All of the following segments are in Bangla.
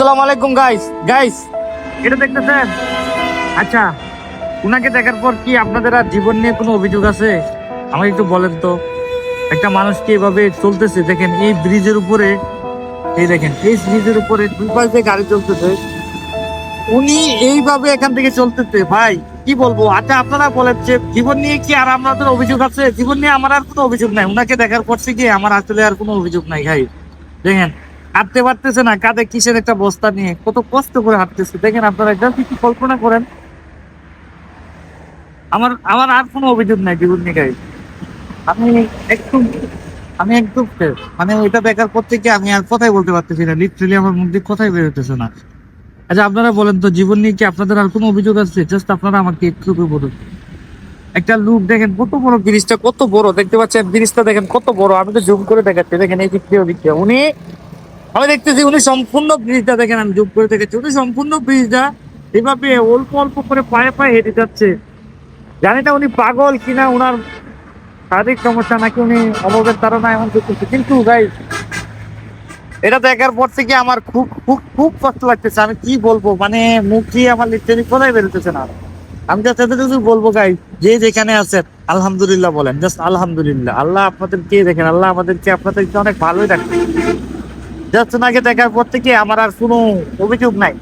আসসালামু আলাইকুম গাইস গাইস এটা দেখতেছেন? আচ্ছা উনাকে দেখার পর কি আপনাদের আর জীবন নিয়ে কোনো অভিযোগ আছে? আমাকে একটু বলেন তো। একটা মানুষ কি এভাবে চলতেছে? দেখেন, এই ব্রিজের উপরে, এই দেখেন, এই ব্রিজের উপরে দুই পাশে গাড়ি চলতেছে। উনি এইভাবে এখান থেকে চলতেছে। ভাই, কি বলব? আচ্ছা আপনারা বলেন যে জীবন নিয়ে কি আর আপনাদের অভিযোগ আছে? জীবন নিয়ে আমার আর কোনো অভিযোগ নাই। উনাকে দেখার পর থেকে আমার আসলে আর কোনো অভিযোগ নাই, ভাই। দেখেন হাঁটতে পারতেছে না, কাঁধে কিসের একটা বস্তা নিয়ে? কত কষ্ট করে হাঁটতেছে। দেখেন আপনারা এটা কি কল্পনা করেন? আমার আমার আর কোনো অভিযোগ নাই জীবন গাই আমি একটু আমি একদম মানে ওইটা দেখার পর থেকে আমি আর কথাই বলতে পারতেছি না। লিটারালি আমার মুখ দিয়ে কথাই বেরোতেছে না। আচ্ছা আপনারা বলেন তো, জীবন নিয়ে কি আপনাদের আর কোনো অভিযোগ আছে? জাস্ট আপনারা আমাকে একটু বলুন। একটা লুক দেখেন, কত বড় ব্রিজটা, কত বড়। দেখতে পাচ্ছেন, ব্রিজটা দেখেন, কত বড়। আমি তো জুম করে দেখাচ্ছি। দেখেন, এই দিক দিয়ে উনি আমি দেখতেছি উনি সম্পূর্ণ ব্রিজটা দেখেন, আমি জুম করে দেখাচ্ছি উনি সম্পূর্ণ ব্রিজটা এভাবে অল্প অল্প করে পায়ে পায়ে হেঁটে যাচ্ছে। জানি না উনি পাগল কিনা, উনার শারীরিক সমস্যা নাকি উনি অভাবের তারা এমন করতেছে কিন্তু গাই এটা দেখার পর থেকে আমার খুব খুব খুব কষ্ট লাগতেছে। আমি কি বলব? মানে মুখ আমার লিটারি কোথায় বেরোতেছে না। আমি জাস্ট এতটুকু বলব গাই যে যেখানে আছেন, আলহামদুলিল্লাহ বলেন। জাস্ট আলহামদুলিল্লাহ। আল্লাহ আপনাদের কে দেখেন? আল্লাহ আমাদেরকে আপনাদেরকে অনেক ভালোই রাখবে ওনাকে দেখার পর থেকে আমার আর কোনো অভিযোগ নাই।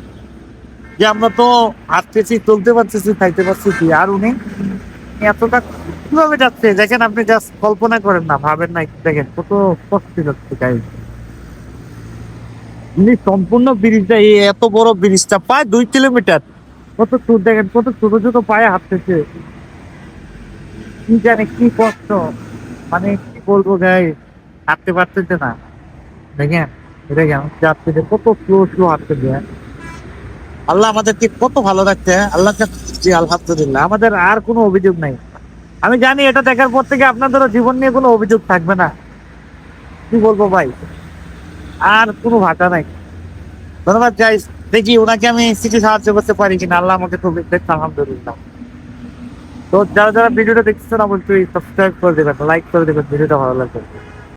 যে আমরা তো হাঁটতেছি, চলতে পারতেছি, খাইতে পারতেছি, আর উনি এতটা কীভাবে যাচ্ছে? দেখেন আপনি জাস্ট কল্পনা করেন না, ভাবেন না দেখেন কত কষ্ট যাচ্ছে গাই উনি সম্পূর্ণ ব্রিজটা, এই এত বড় ব্রিজটা প্রায় দুই কিলোমিটার। কত দূর দেখেন কত ছোট ছোট পায়ে হাঁটতেছে। কি জানে কি কষ্ট। মানে কি বলব গাই হাঁটতে পারতেছে না। দেখেন। দেখেন যাচ্ছে যে কত স্লো স্লো হাঁটতেছে আল্লাহ আমাদেরকে কত ভালো রাখছে, আল্লাহ আলহামদুলিল্লাহ। আমাদের আর কোনো অভিযোগ নাই। আমি জানি এটা দেখার পর থেকে আপনাদেরও জীবন নিয়ে কোনো অভিযোগ থাকবে না। কি বলব ভাই? আর কোনো ভাষা নাই। ধন্যবাদ যাই দেখি ওনাকে আমি কিছু সাহায্য করতে পারি কিনা। আল্লাহ আমাকে তো দেখতে আলহামদুলিল্লাহ। তো যারা যারা ভিডিওটা দেখতেছেন, অবশ্যই সাবস্ক্রাইব করে দেবেন লাইক করে দেবেন, ভিডিওটা ভালো লাগবে।